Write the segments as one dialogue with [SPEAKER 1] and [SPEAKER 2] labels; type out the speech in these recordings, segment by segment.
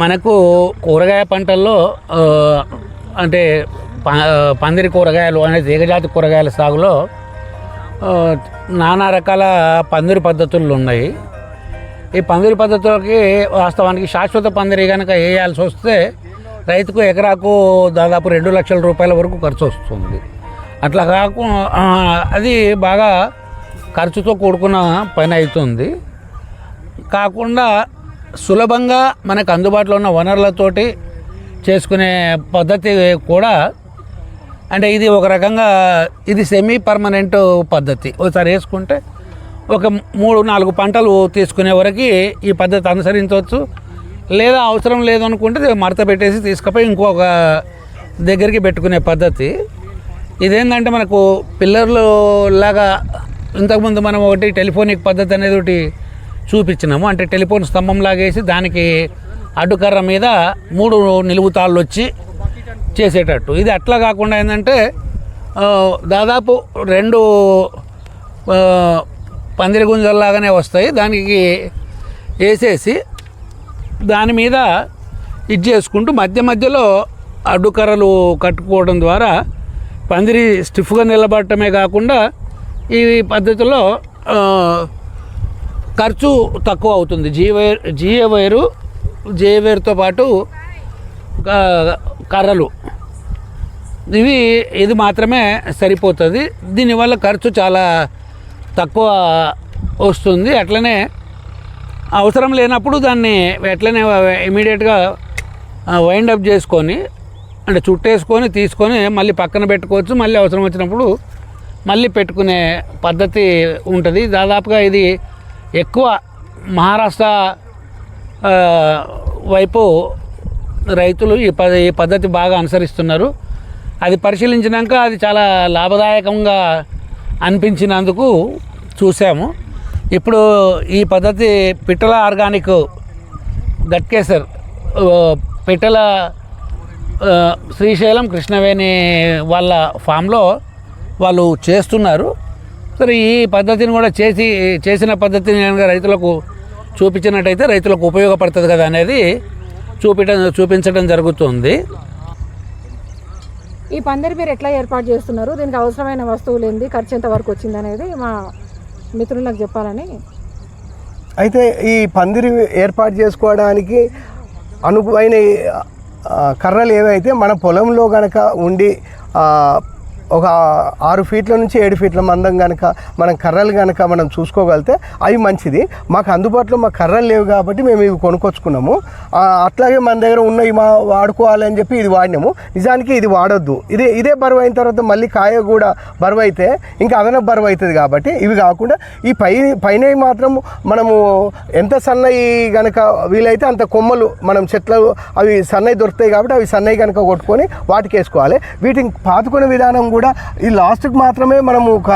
[SPEAKER 1] మనకు కూరగాయ పంటల్లో అంటే ప- పందిరి కూరగాయలు అనే తీగజాతి కూరగాయల సాగులో నానా రకాల పందిరి పద్ధతులు ఉన్నాయి. ఈ పందిరి పద్ధతులకి వాస్తవానికి శాశ్వత పందిరి కనుక వేయాల్సి వస్తే రైతుకు ఎకరాకు దాదాపు రెండు లక్షల రూపాయల వరకు ఖర్చు వస్తుంది. అట్లా కాకు అది బాగా ఖర్చుతో కూడుకున్న పని అవుతుంది. కాకుండా సులభంగా మనకు అందుబాటులో ఉన్న వనరులతోటి చేసుకునే పద్ధతి కూడా అంటే ఇది ఒక రకంగా ఇది సెమీ పర్మనెంట్ పద్ధతి. ఒకసారి వేసుకుంటే ఒక మూడు నాలుగు పంటలు తీసుకునే వరకు ఈ పద్ధతి అనుసరించవచ్చు. లేదా అవసరం లేదు అనుకుంటే మడత పెట్టేసి తీసుకుపోయి ఇంకొక దగ్గరికి పెట్టుకునే పద్ధతి. ఇదేంటంటే మనకు పిల్లర్లు లాగా ఇంతకుముందు మనం ఒకటి టెలిఫోనిక్ పద్ధతి అనేది ఒకటి చూపించినాము. అంటే టెలిఫోన్ స్తంభం లాగేసి దానికి అడ్డుకర్ర మీద మూడు నిలువు తాళ్ళు వచ్చి చేసేటట్టు. ఇది అట్లా కాకుండా ఏంటంటే దాదాపు రెండు పందిరి గుంజల్లాగానే వస్తాయి. దానికి వేసేసి దాని మీద ఇది చేసుకుంటూ మధ్య మధ్యలో అడ్డుకర్రలు కట్టుకోవడం ద్వారా పందిరి స్టిఫ్గా నిలబడటమే కాకుండా ఈ పద్ధతిలో ఖర్చు తక్కువ అవుతుంది. జీవైర్ జిఏ వైరు జే వైర్తో పాటు కర్రలు. ఇవి ఇది మాత్రమే సరిపోతుంది. దీనివల్ల ఖర్చు చాలా తక్కువ వస్తుంది. అట్లనే అవసరం లేనప్పుడు దాన్ని ఎట్లనే ఇమీడియట్గా వైండ్ అప్ చేసుకొని అంటే చుట్టేసుకొని తీసుకొని మళ్ళీ పక్కన పెట్టుకోవచ్చు. మళ్ళీ అవసరం వచ్చినప్పుడు మళ్ళీ పెట్టుకునే పద్ధతి ఉంటుంది. దాదాపుగా ఇది ఎక్కువ మహారాష్ట్ర వైపు రైతులు ఈ ప ఈ పద్ధతి బాగా అనుసరిస్తున్నారు. అది పరిశీలించినాక అది చాలా లాభదాయకంగా అనిపించినందుకు చూసాము ఇప్పుడు ఈ పద్ధతి పిట్టల ఆర్గానిక్ గట్కేసర్ పిట్టల శ్రీశైలం కృష్ణవేణి వాళ్ళ ఫామ్లో వాళ్ళు చేస్తున్నారు. సరే ఈ పద్ధతిని కూడా చేసి చేసిన పద్ధతిని కనుక రైతులకు చూపించినట్టయితే రైతులకు ఉపయోగపడుతుంది కదా అనేది చూపించడం చూపించడం జరుగుతుంది.
[SPEAKER 2] ఈ పందిరి మీరు ఎట్లా ఏర్పాటు చేస్తున్నారు? దీనికి అవసరమైన వస్తువులు ఏంది? ఖర్చు ఎంత వరకు వచ్చింది అనేది మా మిత్రులకు చెప్పాలని.
[SPEAKER 3] అయితే ఈ పందిరి ఏర్పాటు చేసుకోవడానికి అనుకువైన ఆ, కర్రలు ఏవైతే మన పొలంలో గనక ఉండి ఆ, ఒక ఆరు ఫీట్ల నుంచి ఏడు ఫీట్ల మందం కనుక మనం కర్రలు కనుక మనం చూసుకోగలిగితే అవి మంచిది. మాకు అందుబాటులో మా కర్రలు లేవు కాబట్టి మేము ఇవి కొనుక్కొచ్చుకున్నాము. అట్లాగే మన దగ్గర ఉన్నవి మా వాడుకోవాలని చెప్పి ఇది వాడినాము. నిజానికి ఇది వాడొద్దు. ఇదే ఇదే బరువు అయిన తర్వాత మళ్ళీ కాయ కూడా బరువు అయితే ఇంకా అదనపు బరువు అవుతుంది కాబట్టి ఇవి కాకుండా ఈ పై పైన మాత్రం మనము ఎంత సన్నయి కనుక వీలైతే అంత కొమ్మలు మనం చెట్లు అవి సన్నయి దొరుకుతాయి కాబట్టి అవి సన్నయి కనుక కొట్టుకొని వాటికి వేసుకోవాలి. వీటిని పాతుకునే విధానం కూడా ఈ లాస్ట్కి మాత్రమే మనము ఒక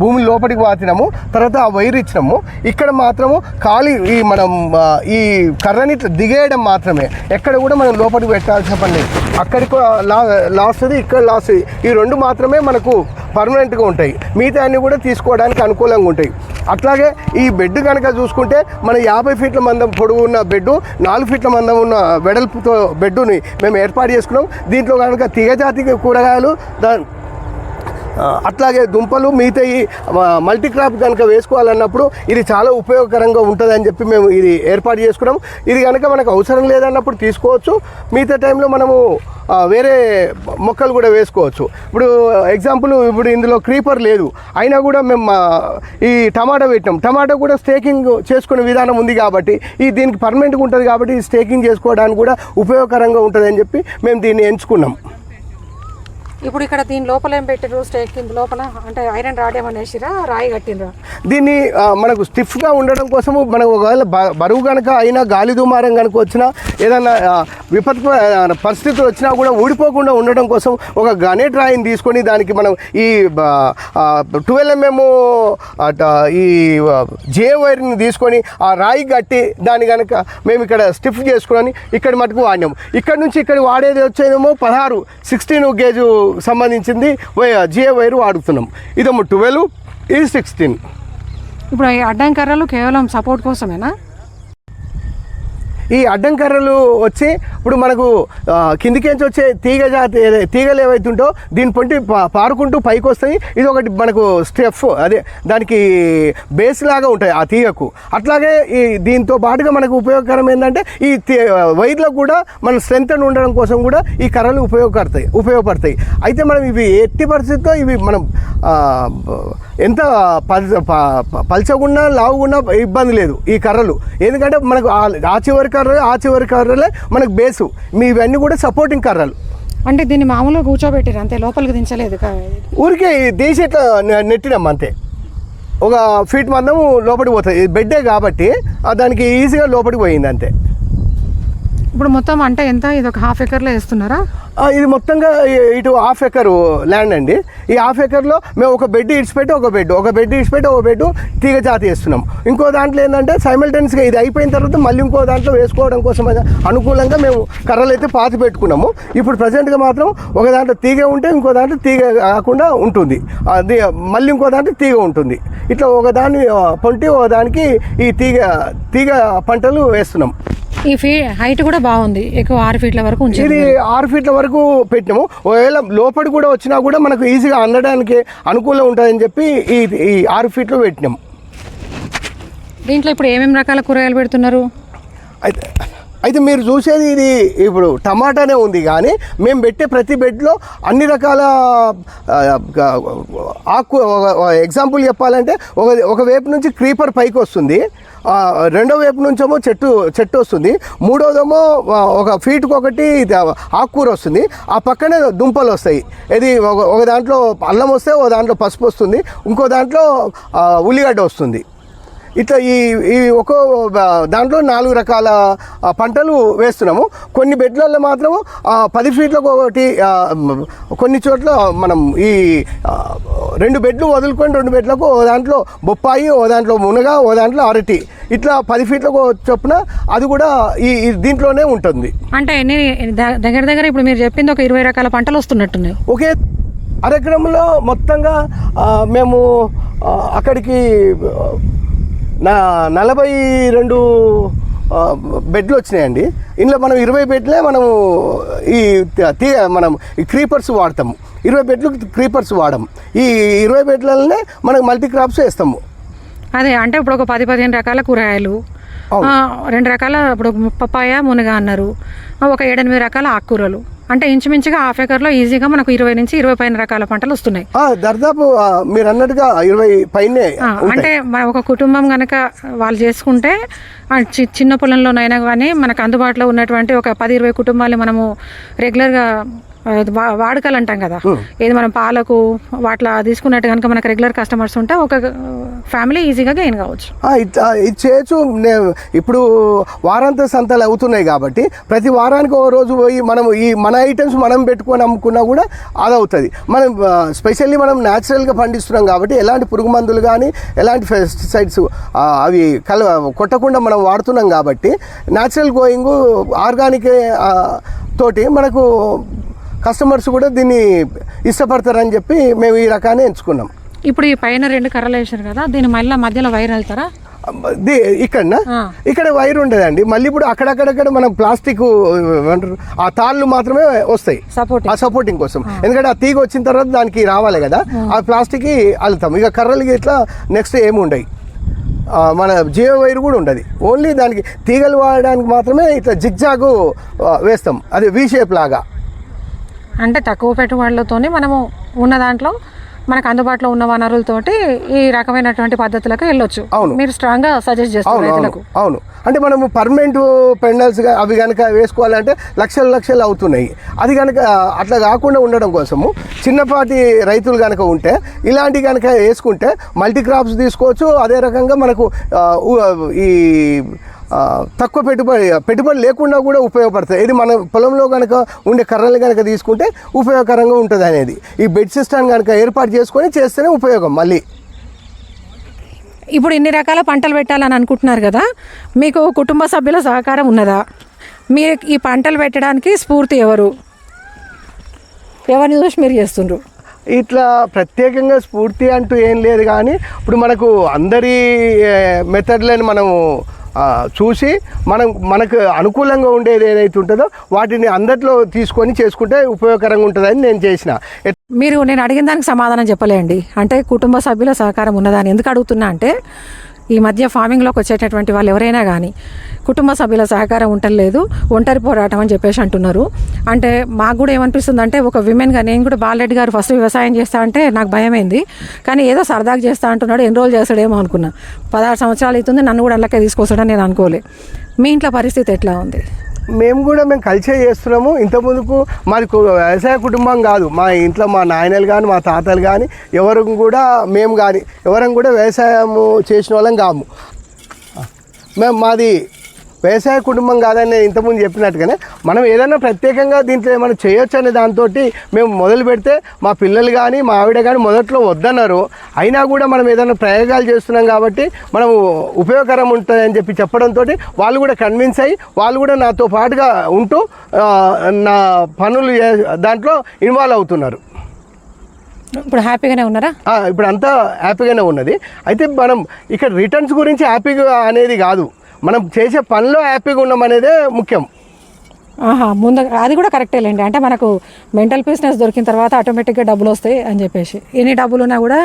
[SPEAKER 3] భూమి లోపలికి వాతినాము తర్వాత ఆ వైర్ ఇచ్చినాము. ఇక్కడ మాత్రము ఖాళీ ఈ మనం ఈ కర్రని దిగేయడం మాత్రమే. ఎక్కడ కూడా మనం లోపలికి పెట్టాల్సిన పని లేదు. అక్కడికి లా లాస్ట్ది ఇక్కడ లాస్ట్ ఈ రెండు మాత్రమే మనకు పర్మనెంట్గా ఉంటాయి. మిగతా అన్ని కూడా తీసుకోవడానికి అనుకూలంగా ఉంటాయి. అట్లాగే ఈ బెడ్ కనుక చూసుకుంటే మన యాభై ఫీట్ల మందం పొడవు ఉన్న బెడ్ నాలుగు ఫీట్ల మందం ఉన్న వెడల్పుతో బెడ్డుని మేము ఏర్పాటు చేసుకున్నాం. దీంట్లో కనుక తీగజాతి కూరగాయలు దాని అట్లాగే దుంపలు మిగతా ఈ మల్టీ క్రాప్ కనుక వేసుకోవాలన్నప్పుడు ఇది చాలా ఉపయోగకరంగా ఉంటుందని చెప్పి మేము ఇది ఏర్పాటు చేసుకున్నాం. ఇది కనుక మనకు అవసరం లేదన్నప్పుడు తీసుకోవచ్చు. మిగతా టైంలో మనము వేరే మొక్కలు కూడా వేసుకోవచ్చు. ఇప్పుడు ఎగ్జాంపుల్ ఇప్పుడు ఇందులో క్రీపర్ లేదు. అయినా కూడా మేము ఈ టమాటా పెట్టినాం. టమాటా కూడా స్టేకింగ్ చేసుకునే విధానం ఉంది కాబట్టి ఈ దీనికి పర్మనెంట్గా ఉంటుంది కాబట్టి స్టేకింగ్ చేసుకోవడానికి కూడా ఉపయోగకరంగా ఉంటుందని చెప్పి మేము దీన్ని ఎంచుకున్నాం.
[SPEAKER 2] ఇప్పుడు ఇక్కడ దీని లోపల ఏం పెట్టారు స్టేక్ కింద లోపల? అంటే ఐరన్ రాడ్ రాయి కట్టినరా
[SPEAKER 3] దీన్ని మనకు స్టిఫ్గా ఉండడం కోసము మనకు ఒకవేళ బ- బరువు కనుక అయినా గాలి దుమారం కనుక వచ్చినా ఏదైనా ఆ, పరిస్థితులు వచ్చినా కూడా ఊడిపోకుండా ఉండడం కోసం ఒక గణేట్ రాయిని తీసుకొని దానికి మనం ఈ ట్వెల్వ్ ఎంఎం ఈ జే వైర్ని తీసుకొని ఆ రాయి కట్టి దాన్ని కనుక మేము ఇక్కడ స్టిఫ్ చేసుకొని ఇక్కడ మటుకు వాడినాము ఇక్కడ నుంచి ఇక్కడ వాడేది వచ్చేదేమో పదహారు సిక్స్టీన్ గేజు సంబంధించింది జిఏ వైర్ వాడుతున్నాం. ఇదేమో ట్వెల్వ్ ఇది సిక్స్టీన్.
[SPEAKER 2] ఇప్పుడు ఈ అడ్డం కర్రలు కేవలం సపోర్ట్ కోసమేనా?
[SPEAKER 3] ఈ అడ్డం కర్రలు వచ్చి ఇప్పుడు మనకు కిందికేంచి వచ్చే తీగ జాతి తీగలు ఏవైతే ఉంటో దీని పొంటి పారుకుంటూ పైకి వస్తాయి ఇది ఒకటి మనకు స్టెఫ్ అదే దానికి బేస్ లాగా ఉంటాయి ఆ తీగకు. అట్లాగే ఈ దీంతో పాటుగా మనకు ఉపయోగకరం ఏంటంటే ఈ తీ- వైర్లకు కూడా మన స్ట్రెంత్ ఉండడం కోసం కూడా ఈ కర్రలు ఉపయోగపడతాయి ఉపయోగపడతాయి. అయితే మనం ఇవి ఎట్టి పరిస్థితుల్లో ఇవి మనం ఎంత పల్చ ప- ప- పల్చగున్నా లావుగున్నా ఇబ్బంది లేదు ఈ కర్రలు. ఎందుకంటే మనకు ఆ- చివరికి చివరి కర్ర ఆ చివరి కర్రలే మనకు బేసు మీ ఇవన్నీ కూడా సపోర్టింగ్ కర్రలు
[SPEAKER 2] అంటే దీన్ని మామూలుగా కూర్చోబెట్టారు అంతే. లోపలికి దించలేదు
[SPEAKER 3] ఊరికే తీసి ఇట్లా నె- నెట్టినాం అంతే. ఒక ఫీట్ మందం లోపలికి పోతుంది బెడ్డే కాబట్టి దానికి ఈజీగా లోపలికి పోయింది అంతే.
[SPEAKER 2] ఇప్పుడు మొత్తం అంటే ఎంత? ఇది ఒక హాఫ్ ఎకర్లో వేస్తున్నారా?
[SPEAKER 3] ఇది మొత్తంగా ఇటు హాఫ్ ఎకర్ ల్యాండ్ అండి. ఈ హాఫ్ ఎకర్లో మేము ఒక బెడ్ ఇడిచిపెట్టి ఒక బెడ్ ఒక బెడ్ ఇడిచిపెట్టి ఒక బెడ్ తీగ జాతి వేస్తున్నాం. ఇంకో దాంట్లో ఏంటంటే సైమల్టెన్స్గా ఇది అయిపోయిన తర్వాత మళ్ళీ ఇంకో దాంట్లో వేసుకోవడం కోసం అనుకూలంగా మేము కర్రలు అయితే పాతి పెట్టుకున్నాము. ఇప్పుడు ప్రజెంట్గా మాత్రం ఒక దాంట్లో తీగ ఉంటే ఇంకో దాంట్లో తీగ కాకుండా ఉంటుంది. అది మళ్ళీ ఇంకో దాంట్లో తీగ ఉంటుంది. ఇట్లా ఒక దాన్ని పొంటి ఒక దానికి ఈ తీగ తీగ పంటలు వేస్తున్నాం.
[SPEAKER 2] ఈ ఫీ హైట్ కూడా బాగుంది. ఎక్కువ ఆరు ఫీట్ల వరకు ఉంచింది.
[SPEAKER 3] ఇది ఆరు ఫీట్ల వరకు పెట్టినాము. ఒకవేళ లోపలి కూడా వచ్చినా కూడా మనకు ఈజీగా అందడానికి అనుకూలం ఉంటుందని చెప్పి ఈ ఈ ఆరు ఫీట్లు పెట్టినాము.
[SPEAKER 2] దీంట్లో ఇప్పుడు ఏమేమి రకాల కూరగాయలు పెడుతున్నారు?
[SPEAKER 3] అయితే అయితే మీరు చూసేది ఇది ఇప్పుడు టమాటానే ఉంది కానీ మేము పెట్టే ప్రతి బెడ్లో అన్ని రకాల ఆకు ఎగ్జాంపుల్ చెప్పాలంటే ఒక ఒక వైపు నుంచి క్రీపర్ పైకి వస్తుంది. రెండో వైపు నుంచేమో చెట్టు చెట్టు వస్తుంది. మూడోదేమో ఒక ఫీట్కి ఒకటి ఆకుకూర వస్తుంది. ఆ పక్కనే దుంపలు వస్తాయి. ఇది ఒక ఒక దాంట్లో అల్లం వస్తే ఒక దాంట్లో పసుపు వస్తుంది. ఇంకో దాంట్లో ఉల్లిగడ్డ వస్తుంది. ఇట్లా ఈ ఈ ఒక్కో దాంట్లో నాలుగు రకాల పంటలు వేస్తున్నాము. కొన్ని బెడ్లలో మాత్రము పది ఫీట్లకు ఒకటి కొన్ని చోట్ల మనం ఈ రెండు బెడ్లు వదులుకొని రెండు బెడ్లకు ఓ దాంట్లో బొప్పాయి ఓ దాంట్లో మునగ ఓ దాంట్లో అరటి. ఇట్లా పది ఫీట్లకు చొప్పున అది కూడా ఈ దీంట్లోనే ఉంటుంది.
[SPEAKER 2] అంటే దగ్గర దగ్గర ఇప్పుడు మీరు చెప్పింది ఒక ఇరవై రకాల పంటలు వస్తున్నట్టున్నాయి.
[SPEAKER 3] ఒకే అరగ్రమంలో మొత్తంగా మేము అక్కడికి నా నలభై రెండు బెడ్లు వచ్చినాయండి. ఇందులో మనం ఇరవై బెడ్లే మనము ఈ తీ మనం ఈ క్రీపర్స్ వాడతాము. ఇరవై బెడ్లు క్రీపర్స్ వాడము ఈ ఇరవై బెడ్లనే మనకు మల్టీ క్రాప్స్ వేస్తాము.
[SPEAKER 2] అదే అంటే ఇప్పుడు ఒక పది పదిహేను రకాల కూరగాయలు. రెండు రకాల ఇప్పుడు పప్పాయ మునగ అన్నారు. ఒక ఏడెనిమిది రకాల ఆకుకూరలు. అంటే ఇంచుమించుగా హాఫ్ ఎకర్లో ఈజీగా మనకు ఇరవై నుంచి ఇరవై పైన రకాల పంటలు వస్తున్నాయి.
[SPEAKER 3] ఆ, మీరు అన్నట్టుగా ఇరవై పైనే.
[SPEAKER 2] అంటే మన ఒక కుటుంబం కనుక వాళ్ళు చేసుకుంటే చిన్న పొలంలోనైనా కానీ మనకు అందుబాటులో ఉన్నటువంటి ఒక పది ఇరవై కుటుంబాలు మనము రెగ్యులర్గా వాడకాలు అంటాం కదా. ఏది మనం పాలకు వాటిలా తీసుకున్నట్టు కనుక మనకు రెగ్యులర్ కస్టమర్స్ ఉంటే ఒక ఫ్యామిలీ ఈజీగా గెయిన్ కావచ్చు.
[SPEAKER 3] ఇది చేయొచ్చు. ఇప్పుడు వారాంత సంతలు అవుతున్నాయి కాబట్టి ప్రతి వారానికి ఒక రోజు పోయి మనం ఈ మన ఐటమ్స్ మనం పెట్టుకొని అమ్ముకున్నా కూడా అది అవుతుంది మనం స్పెషల్లీ మనం న్యాచురల్గా పండిస్తున్నాం కాబట్టి ఎలాంటి పురుగు మందులు కానీ ఎలాంటి పెస్టిసైడ్స్ అవి కల కొట్టకుండా మనం వాడుతున్నాం కాబట్టి న్యాచురల్ గోయింగ్ ఆర్గానిక్ తోటి మనకు కస్టమర్స్ కూడా దీన్ని ఇష్టపడతారని చెప్పి మేము ఈ రకాన్ని ఎంచుకున్నాం.
[SPEAKER 2] ఇప్పుడు ఈ పైన రెండు కర్రలు వేసారు కదా దీని మళ్ళీ మధ్యలో వైర్ వెళ్తారా?
[SPEAKER 3] ఇక్కడ. ఇక్కడ వైర్ ఉండదండి. మళ్ళీ ఇప్పుడు అక్కడక్కడక్కడ మనం ప్లాస్టిక్ ఆ తాళ్ళు మాత్రమే వస్తాయి.
[SPEAKER 2] సపోర్ట్
[SPEAKER 3] ఆ సపోర్టింగ్ కోసం. ఎందుకంటే ఆ తీగ వచ్చిన తర్వాత దానికి రావాలి కదా. ఆ. ప్లాస్టిక్ అల్లుతాం. ఇక కర్రలకి ఇట్లా నెక్స్ట్ ఏమి ఉండయి. ఆ, మన జియో వైర్ కూడా ఉండదు. ఓన్లీ దానికి తీగలు వాడడానికి మాత్రమే ఇట్లా జిగ్జాగు వేస్తాం. అది వి షేప్ లాగా.
[SPEAKER 2] అంటే తక్కువ పెట్టుబడులతోనే మనము ఉన్న దాంట్లో మనకు అందుబాటులో ఉన్న వనరులతోటి ఈ రకమైనటువంటి పద్ధతులకు వెళ్ళొచ్చు.
[SPEAKER 3] అవును.
[SPEAKER 2] మీరు స్ట్రాంగ్గా సజెస్ట్ చేస్తారు రైతులకు.
[SPEAKER 3] అవును అంటే మనము పర్మనెంట్ పెండల్స్ అవి కనుక వేసుకోవాలంటే లక్షలు లక్షలు అవుతున్నాయి. అది కనుక అట్లా కాకుండా ఉండడం కోసము చిన్నపాటి రైతులు కనుక ఉంటే ఇలాంటి కనుక వేసుకుంటే మల్టీ క్రాప్స్ తీసుకోవచ్చు. అదే రకంగా మనకు ఈ తక్కువ పెట్టుబడి పెట్టుబడి లేకుండా కూడా ఉపయోగపడుతుంది ఇది మన పొలంలో కనుక ఉండే కర్రలు కనుక తీసుకుంటే ఉపయోగకరంగా ఉంటుంది అనేది. ఈ బెడ్ సిస్టమ్ కనుక ఏర్పాటు చేసుకొని చేస్తేనే ఉపయోగం మళ్ళీ.
[SPEAKER 2] ఇప్పుడు ఇన్ని రకాల పంటలు పెట్టాలని అనుకుంటున్నారు కదా మీకు కుటుంబ సభ్యుల సహకారం ఉన్నదా? మీరు ఈ పంటలు పెట్టడానికి స్ఫూర్తి ఎవరు? ఎవరిని చూసి మీరు చేస్తుండ్రు?
[SPEAKER 3] ఇట్లా ప్రత్యేకంగా స్ఫూర్తి అంటూ ఏం లేదు కానీ ఇప్పుడు మనకు అందరి మెథడ్లను మనము చూసి మనం మనకు అనుకూలంగా ఉండేది ఏదైతే ఉంటుందో వాటిని అందరిలో తీసుకొని చేసుకుంటే ఉపయోగకరంగా ఉంటుందని నేను చేసిన.
[SPEAKER 2] మీరు నేను అడిగిన దానికి సమాధానం చెప్పలేండి. అంటే కుటుంబ సభ్యుల సహకారం ఉన్నదాన్ని ఎందుకు అడుగుతున్నా అంటే ఈ మధ్య ఫార్మింగ్లోకి వచ్చేటటువంటి వాళ్ళు ఎవరైనా కానీ కుటుంబ సభ్యుల సహకారం ఉండలేదు ఒంటరి పోరాటం అని చెప్పేసి అంటున్నారు. అంటే మాకు కూడా ఏమనిపిస్తుంది అంటే ఒక విమెన్గా నేను కూడా బాలరెడ్డి గారు ఫస్ట్ వ్యవసాయం చేస్తా అంటే నాకు భయమైంది. కానీ ఏదో సరదాగా చేస్తా అంటున్నాడు ఎన్ని రోజులు చేస్తాడేమో అనుకున్నా. పదహారు సంవత్సరాలు అవుతుంది నన్ను కూడా అలాగే తీసుకొస్తాడని నేను అనుకోలే. మీ ఇంట్లో పరిస్థితి ఎట్లా ఉంది?
[SPEAKER 3] మేము కూడా మేము కలిసే చేస్తున్నాము. ఇంతకుముందుకు మాది వ్యవసాయ కుటుంబం కాదు. మా ఇంట్లో మా నాయనలు కానీ మా తాతలు కానీ ఎవరు కూడా మేము కానీ ఎవరం కూడా వ్యవసాయము చేసిన వాళ్ళం కాము. మేము మాది వ్యవసాయ కుటుంబం కాదని నేను ఇంతకుముందు చెప్పినట్టుగానే మనం ఏదైనా ప్రత్యేకంగా దీంట్లో ఏమైనా చేయొచ్చు అనే దాంతో మేము మొదలు పెడితే మా పిల్లలు కానీ మా ఆవిడ కానీ మొదట్లో వద్దన్నారు. అయినా కూడా మనం ఏదైనా ప్రయోగాలు చేస్తున్నాం కాబట్టి మనం ఉపయోగకరం ఉంటుందని చెప్పి చెప్పడంతో వాళ్ళు కూడా కన్విన్స్ అయ్యి వాళ్ళు కూడా నాతో పాటుగా ఉంటూ నా పనులు దాంట్లో ఇన్వాల్వ్ అవుతున్నారు.
[SPEAKER 2] ఇప్పుడు హ్యాపీగానే ఉన్నారా?
[SPEAKER 3] ఇప్పుడు అంతా హ్యాపీగానే ఉన్నది. అయితే మనం ఇక్కడ రిటర్న్స్ గురించి హ్యాపీగా అనేది కాదు. మనం చేసే పనిలో హ్యాపీగా ఉన్నాం అనేదే ముఖ్యం.
[SPEAKER 2] ఆహా ముందు అది కూడా కరెక్టేలేండి అంటే మనకు మెంటల్ పీస్నెస్ దొరికిన తర్వాత ఆటోమేటిక్గా డబ్బులు వస్తాయి అని చెప్పేసి. ఎన్ని డబ్బులు ఉన్నా కూడా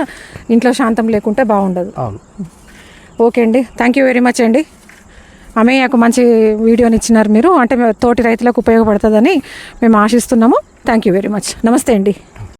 [SPEAKER 2] ఇంట్లో శాంతం లేకుంటే బాగుండదు.
[SPEAKER 3] అవును.
[SPEAKER 2] ఓకే అండి. థ్యాంక్ యూ వెరీ మచ్ అండి. అమ్మయ్యకు మంచి వీడియోని ఇచ్చినారు మీరు. అంటే తోటి రైతులకు ఉపయోగపడుతుందని మేము ఆశిస్తున్నాము. థ్యాంక్ యూ వెరీ మచ్ నమస్తే అండి.